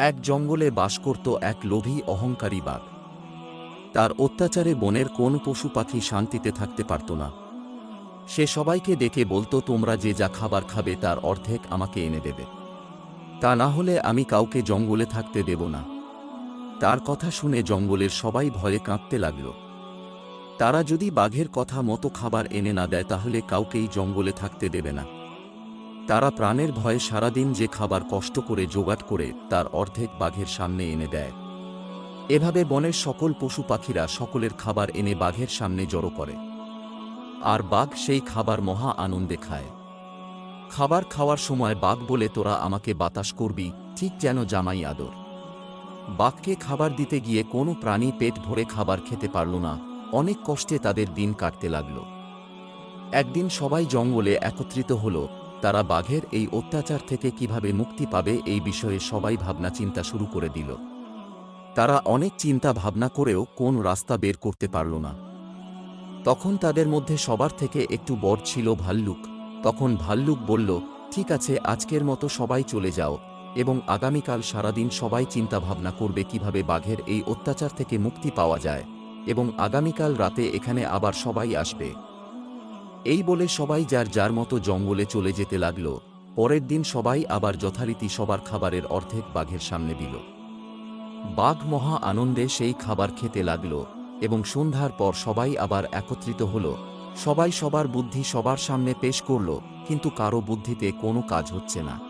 এক জঙ্গলে বাস করত এক লোভী, অহংকারী বাঘ। তার অত্যাচারে বনের কোন পশু পাখি শান্তিতে থাকতে পারত না। সে সবাইকে ডেকে বলতো, তোমরা যে যা খাবার খাবে, তার অর্ধেক আমাকে এনে দেবে। তা না হলে আমি কাউকে জঙ্গলে থাকতে দেব না। তার কথা শুনে জঙ্গলের সবাই ভয়ে কাঁপতে লাগল। তারা যদি বাঘের কথা মতো খাবার এনে না দেয়, তাহলে কাউকেই জঙ্গলে থাকতে দেবে না। তারা প্রাণের ভয়ে সারাদিন যে খাবার কষ্ট করে জোগাড় করে তার অর্ধেক বাঘের সামনে এনে দেয়। এভাবে বনের সকল পশু পাখিরা সকলের খাবার এনে বাঘের সামনে জড়ো করে। আর বাঘ সেই খাবার মহা আনন্দে খায়। খাবার খাওয়ার সময় বাঘ বলে, তোরা আমাকে বাতাস করবি, ঠিক যেন জামাই আদর। বাঘকে খাবার দিতে গিয়ে কোনো প্রাণী পেট ভরে খাবার খেতে পারল না, অনেক কষ্টে তাদের দিন কাটতে লাগল। একদিন সবাই জঙ্গলে একত্রিত হল তারা বাঘের এই অত্যাচার থেকে কীভাবে মুক্তি পাবে এই বিষয়ে সবাই ভাবনা চিন্তা শুরু করে দিল। তারা অনেক চিন্তা ভাবনা করেও কোন রাস্তা বের করতে পারল না। তখন তাদের মধ্যে সবার থেকে একটু বড় ছিল ভাল্লুক। তখন ভাল্লুক বলল, ঠিক আছে, আজকের মতো সবাই চলে যাও এবং আগামীকাল সারাদিন সবাই চিন্তা ভাবনা করবে কীভাবে বাঘের এই অত্যাচার থেকে মুক্তি পাওয়া যায় এবং আগামীকাল রাতে এখানে আবার সবাই আসবে। এই বলে সবাই যার যার মতো জঙ্গলে চলে যেতে লাগল, পরের দিন সবাই আবার যথারীতি সবার খাবারের অর্ধেক বাঘের সামনে দিল। বাঘ মহা আনন্দে সেই খাবার খেতে লাগল এবং সন্ধ্যার পর সবাই আবার একত্রিত হল। সবাই সবার বুদ্ধি সবার সামনে পেশ করল, কিন্তু কারও বুদ্ধিতে কোনো কাজ হচ্ছে না।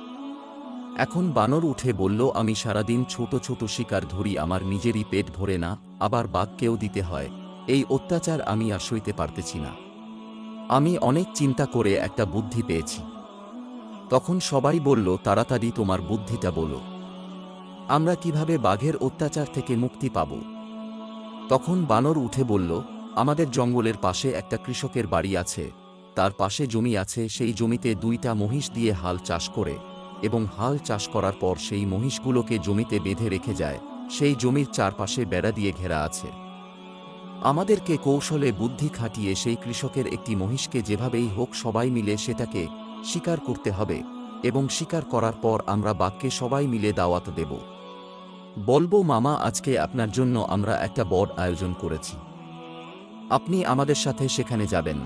এখন বানর উঠে বলল, আমি সারাদিন ছোট ছোট শিকার ধরি, আমার নিজেরই পেট ভরে না, আবার বাঘকেও দিতে হয়। এই অত্যাচার আমি আর সইতে পারতেছি না। আমি অনেক চিন্তা করে একটা বুদ্ধি পেয়েছি। তখন সবাই বলল, তাড়াতাড়ি তোমার বুদ্ধিটা বলো। আমরা কীভাবে বাঘের অত্যাচার থেকে মুক্তি পাব? তখন বানর উঠে বলল, আমাদের জঙ্গলের পাশে একটা কৃষকের বাড়ি আছে। তার পাশে জমি আছে। সেই জমিতে দুইটা মহিষ দিয়ে হাল চাষ করে এবং হাল চাষ করার পর সেই মহিষগুলোকে জমিতে বেঁধে রেখে যায়। সেই জমির চারপাশে বেড়া দিয়ে ঘেরা আছে। আমাদেরকে কৌশলে বুদ্ধি খাটিয়ে সেই কৃষকের একটি মহিষকে যেভাবেই হোক সবাই মিলে সেটাকে শিকার করতে হবে এবং শিকার করার পর আমরা বাঘকে সবাই মিলে দাওয়াত দেব। বলব, মামা, আজকে আপনার জন্য আমরা একটা বড় আয়োজন করেছি। আপনি আমাদের সাথে সেখানে যাবেন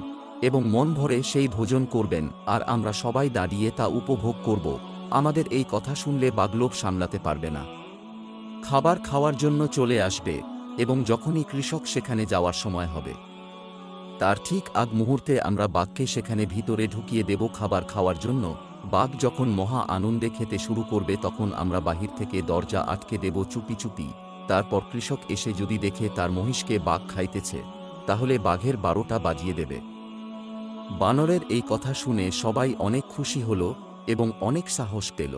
এবং মন ভরে সেই ভোজন করবেন আর আমরা সবাই দাঁড়িয়ে তা উপভোগ করব। আমাদের এই কথা শুনলে বাগলোভ সামলাতে পারবে না। খাবার খাওয়ার জন্য চলে আসবে। এবং যখনই কৃষক সেখানে যাওয়ার সময় হবে, তার ঠিক আগ মুহূর্তে আমরা বাঘকে সেখানে ভিতরে ঢুকিয়ে দেব খাবার খাওয়ার জন্য। বাঘ যখন মহা আনন্দে খেতে শুরু করবে তখন আমরা বাহির থেকে দরজা আটকে দেব চুপি চুপি। তারপর কৃষক এসে যদি দেখে তার মহিষকে বাঘ খাইতেছে, তাহলে বাঘের বারোটা বাজিয়ে দেবে। বানরের এই কথা শুনে সবাই অনেক খুশি হল এবং অনেক সাহস পেল।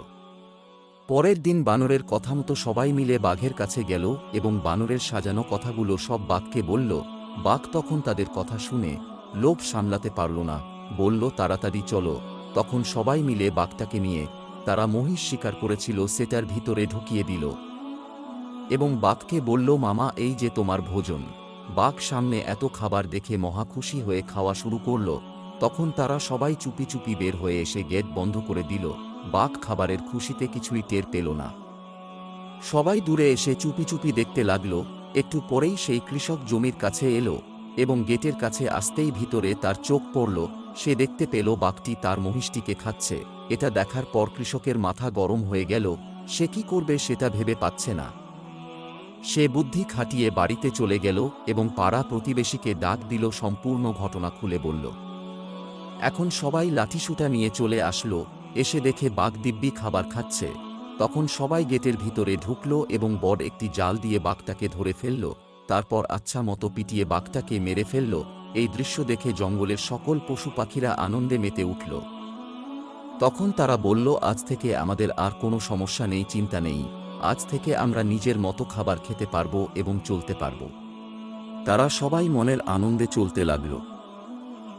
পরের দিন বানরের কথা মতো সবাই মিলে বাঘের কাছে গেল এবং বানরের সাজানো কথাগুলো সব বাঘকে বলল, বাঘ তখন তাদের কথা শুনে লোভ সামলাতে পারল না, বলল, তাড়াতাড়ি চলো। তখন সবাই মিলে বাঘটাকে নিয়ে, তারা মহিষ শিকার করেছিল, সেটার ভিতরে ঢুকিয়ে দিল। এবং বাঘকে বলল, মামা, এই যে তোমার ভোজন। বাঘ সামনে এত খাবার দেখে মহা খুশি হয়ে খাওয়া শুরু করল। তখন তারা সবাই চুপি চুপি বের হয়ে এসে গেট বন্ধ করে দিল। বাঘ খাবারের খুশিতে কিছুই টের পেল না। সবাই দূরে এসে চুপি চুপি দেখতে লাগল, একটু পরেই সেই কৃষক জমির কাছে এলো এবং গেটের কাছে আসতেই ভিতরে তার চোখ পড়ল, সে দেখতে পেল বাঘটি তার মহিষটিকে খাচ্ছে। এটা দেখার পর কৃষকের মাথা গরম হয়ে গেল, সে কি করবে সেটা ভেবে পাচ্ছে না। সে বুদ্ধি খাটিয়ে বাড়িতে চলে গেল এবং পাড়া প্রতিবেশীকে ডাক দিল সম্পূর্ণ ঘটনা খুলে বলল, এখন সবাই লাঠিসুটা নিয়ে চলে আসলো এসে দেখে বাঘ দিব্যি খাবার খাচ্ছে। তখন সবাই গেটের ভিতরে ঢুকল এবং বড় একটি জাল দিয়ে বাঘটাকে ধরে ফেলল। তারপর আচ্ছা মতো পিটিয়ে বাঘটাকে মেরে ফেলল। এই দৃশ্য দেখে জঙ্গলের সকল পশু পাখিরা আনন্দে মেতে উঠল। তখন তারা বলল, আজ থেকে আমাদের আর কোনো সমস্যা নেই, চিন্তা নেই। আজ থেকে আমরা নিজের মতো খাবার খেতে পারব এবং চলতে পারব। তারা সবাই মনের আনন্দে চলতে লাগল।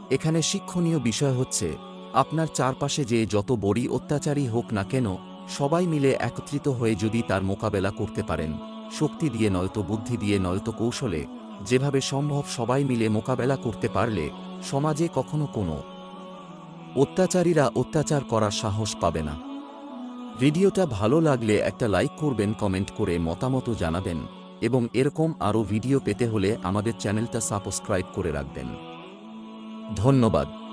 এখানে শিক্ষণীয় বিষয় হচ্ছে আপনার চারপাশে যে যত বড়ি অত্যাচারী হোক না কেন, সবাই মিলে একত্রিত হয়ে যদি তার মোকাবেলা করতে পারেন, শক্তি দিয়ে নয়তো বুদ্ধি দিয়ে নয়তো কৌশলে, যেভাবে সম্ভব সবাই মিলে মোকাবেলা করতে পারলে, সমাজে কখনো কোনো অত্যাচারীরা অত্যাচার করার সাহস পাবে না। ভিডিওটা ভালো লাগলে একটা লাইক করবেন, কমেন্ট করে মতামত জানাবেন, এবং এরকম আরও ভিডিও পেতে হলে আমাদের চ্যানেলটা সাবস্ক্রাইব করে রাখবেন। ধন্যবাদ।